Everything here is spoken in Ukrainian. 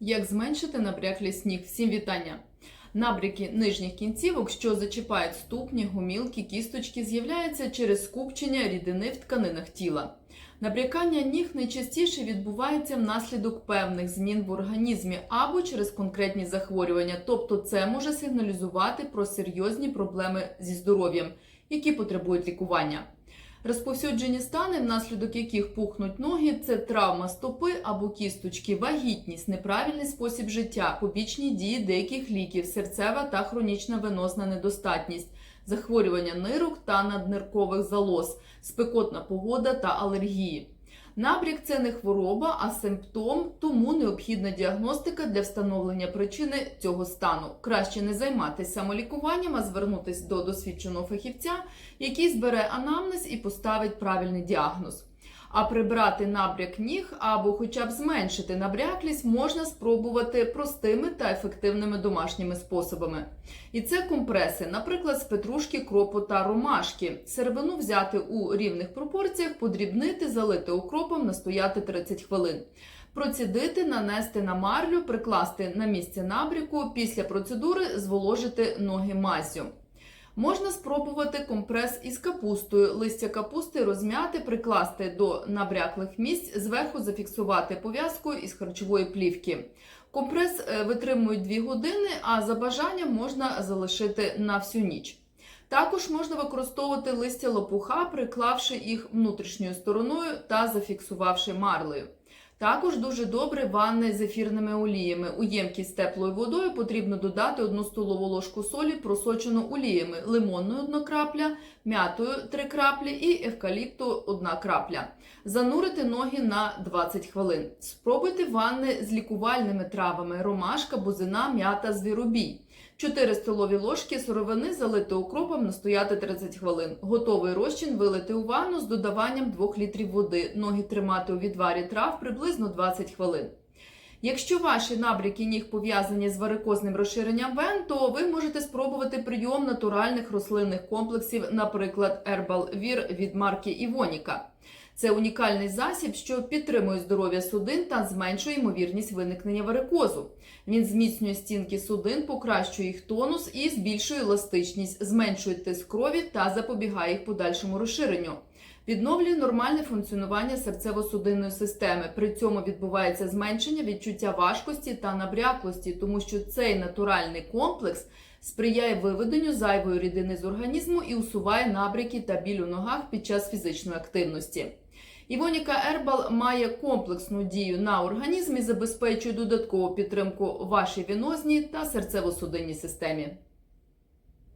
Як зменшити набряклість ніг? Всім вітання! Набряки нижніх кінцівок, що зачіпають ступні, гумілки, кісточки, з'являються через скупчення рідини в тканинах тіла. Набрякання ніг найчастіше відбувається внаслідок певних змін в організмі або через конкретні захворювання, тобто це може сигналізувати про серйозні проблеми зі здоров'ям, які потребують лікування. Розповсюджені стани, внаслідок яких пухнуть ноги, це травма стопи або кісточки, вагітність, неправильний спосіб життя, побічні дії деяких ліків, серцева та хронічна венозна недостатність, захворювання нирок та надниркових залоз, спекотна погода та алергії. Набряк це не хвороба, а симптом, тому необхідна діагностика для встановлення причини цього стану. Краще не займатися самолікуванням, а звернутися до досвідченого фахівця, який збере анамнез і поставить правильний діагноз. А прибрати набряк ніг або хоча б зменшити набряклість можна спробувати простими та ефективними домашніми способами. І це компреси, наприклад, з петрушки, кропу та ромашки. Сервину взяти у рівних пропорціях, подрібнити, залити укропом, настояти 30 хвилин. Процідити, нанести на марлю, прикласти на місце набряку, після процедури зволожити ноги маззю. Можна спробувати компрес із капустою. Листя капусти розм'яти, прикласти до набряклих місць, зверху зафіксувати пов'язкою із харчової плівки. Компрес е, витримують 2 години, а за бажанням можна залишити на всю ніч. Також можна використовувати листя лопуха, приклавши їх внутрішньою стороною та зафіксувавши марлею. Також дуже добре ванни з ефірними оліями. У ємкість з теплою водою потрібно додати 1 столову ложку солі, просочену оліями, лимонною 1 крапля, м'ятою 3 краплі і евкаліпту 1 крапля. Занурити ноги на 20 хвилин. Спробуйте ванни з лікувальними травами: ромашка, бузина, м'ята, звіробій. 4 столові ложки сировини залити укропом, настояти 30 хвилин. Готовий розчин вилити у ванну з додаванням 2 літрів води. Ноги тримати у відварі трав приблизно 20 хвилин. Якщо ваші набряки ніг пов'язані з варикозним розширенням вен, то ви можете спробувати прийом натуральних рослинних комплексів, наприклад, Herbal Vir від марки Івоніка. Це унікальний засіб, що підтримує здоров'я судин та зменшує ймовірність виникнення варикозу. Він зміцнює стінки судин, покращує їх тонус і збільшує еластичність, зменшує тиск крові та запобігає їх подальшому розширенню. Відновлює нормальне функціонування серцево-судинної системи. При цьому відбувається зменшення відчуття важкості та набряклості, тому що цей натуральний комплекс сприяє виведенню зайвої рідини з організму і усуває набряки та біль у ногах під час фізичної активності. Івоніка Ербал має комплексну дію на організм і забезпечує додаткову підтримку вашій венозній та серцево-судинній системі.